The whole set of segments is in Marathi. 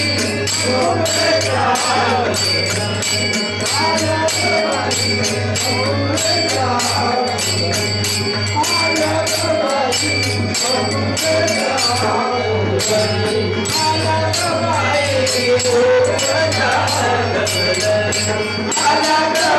I love the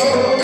Oh,